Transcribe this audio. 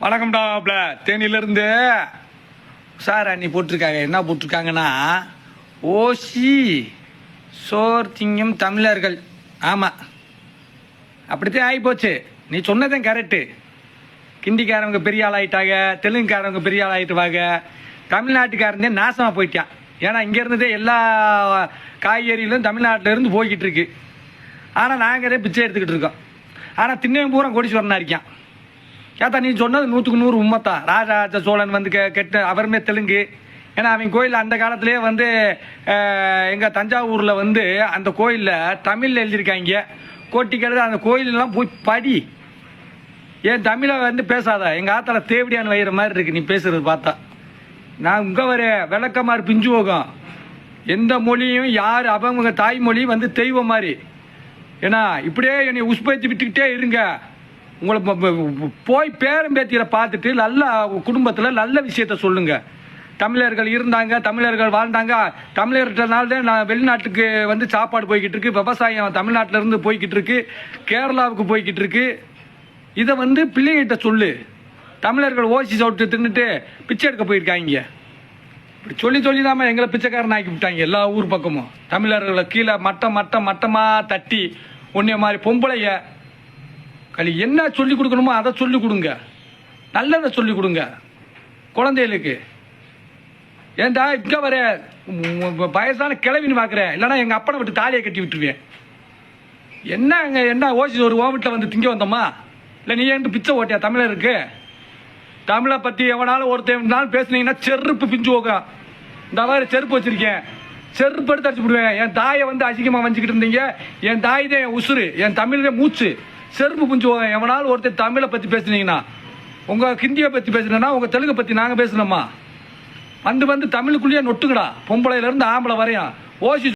வணக்கம்டாப்ல தேனியிலிருந்து. Sir அண்ணி போட்டிருக்காங்க. என்ன போட்டிருக்காங்கன்னா ஓசி சோர் திங்கும் தமிழர்கள். ஆமாம் அப்படித்தான் ஆகிப்போச்சு நீ சொன்னதும் கரெக்டு கிண்டிக்காரவங்க பெரிய ஆள் ஆகிட்டாங்க தெலுங்குக்காரவங்க பெரிய ஆள் ஆகிட்டுவாங்க தமிழ்நாட்டுக்காரந்தே நாசமாக போயிட்டான். ஏன்னா இங்கேருந்ததே எல்லா காய்கறிகளும் தமிழ்நாட்டிலேருந்து போய்கிட்டு இருக்கு. ஆனால் நாங்களே பிச்சை எடுத்துக்கிட்டு இருக்கோம். ஆனால் திண்ணவன் பூரா கோடீஸ்வரனா இருக்கான். ஏத்தா நீ சொன்னது நூற்றுக்கு நூறு உண்மைத்தான் ராஜராஜ சோழன் வந்து கெ கெட்ட அவருமே தெலுங்கு. ஏன்னா அவன் கோயில் அந்த காலத்திலே வந்து எங்கள் தஞ்சாவூரில் வந்து அந்த கோயிலில் தமிழில் எழுதியிருக்காங்க. கோட்டிக்கிறது அந்த கோயிலெலாம் போய் படி. ஏன் தமிழை வந்து பேசாத. எங்கள் ஆத்தால தேவடியான் வயிற மாதிரி இருக்கு. நீ பேசுறது பார்த்தா. நான் இங்கே வர விளக்கமாறு பிஞ்சு போகும். எந்த மொழியும் யார் அவங்க தாய்மொழி வந்து தெய்வம் மாதிரி. ஏன்னா இப்படியே என்னை உஸ்பேத்தி விட்டுக்கிட்டே இருங்க. உங்களை போய் பேரும் பேத்தியில் பார்த்துட்டு நல்ல குடும்பத்தில் நல்ல விஷயத்த சொல்லுங்கள் தமிழர்கள் இருந்தாங்க தமிழர்கள் வாழ்ந்தாங்க. தமிழர்கள்னால தான் நான் வெளிநாட்டுக்கு வந்து சாப்பாடு போய்கிட்டு இருக்கு விவசாயம் தமிழ்நாட்டிலேருந்து போய்கிட்டு இருக்கு கேரளாவுக்கு போய்கிட்டு இருக்கு. இதை வந்து பிள்ளைகிட்ட சொல்லு. தமிழர்கள் ஓசி சவுட்டு தின்னுட்டு பிச்சை எடுக்க போயிருக்காங்க. இப்படி சொல்லி சொல்லி தான் எங்களை பிச்சைக்காரன் ஆக்கி விட்டாங்க எல்லா ஊர் பக்கமும். தமிழர்களை கீழே மட்டம் மட்டம் மட்டமாக தட்டி உன்னைய மாதிரி பொம்பளைய களி என்ன சொல்லி கொடுக்கணுமோ அதை சொல்லி கொடுங்க. நல்லதை சொல்லி கொடுங்க. குழந்தைகளுக்கு. ஏண்டா இங்கே வர? வயசான கிளவின்னு பார்க்குறேன் இல்லைன்னா எங்கள் அப்பனை விட்டு தாலியை கட்டி விட்டுருவேன். என்ன அங்கே என்ன ஓசி ஒரு ஓமிட்டில் வந்து திங்க வந்தோமா? இல்லை நீ ஏன்ட்டு பிச்சை ஓட்டியா? தமிழருக்கு? தமிழை பற்றி எவனாலும் ஒருத்தன் பேசுனீங்கன்னா செருப்பு பிஞ்சு போகும் இந்த மாதிரி செருப்பு வச்சிருக்கேன். செருப்பு எடுத்து அடிச்சு விடுவேன். என் தாயை வந்து அசிங்கமாக வஞ்சிக்கிட்டு இருந்தீங்க. என் தாய் தான் என் உசுறு. என் தமிழே மூச்சு. செருப்பு புஞ்சுவாங்க எவனாலும் ஒருத்தன் தமிழை பற்றி பேசுனீங்கன்னா உங்கள் ஹிந்தியை பற்றி பேசுனேன்னா உங்கள் தெலுங்கை பற்றி நாங்கள் பேசணுமா வந்து வந்து தமிழுக்குள்ளேயே நொட்டுங்கடா. பொம்பளையிலேருந்து ஆம்பளை வரையும். ஓசி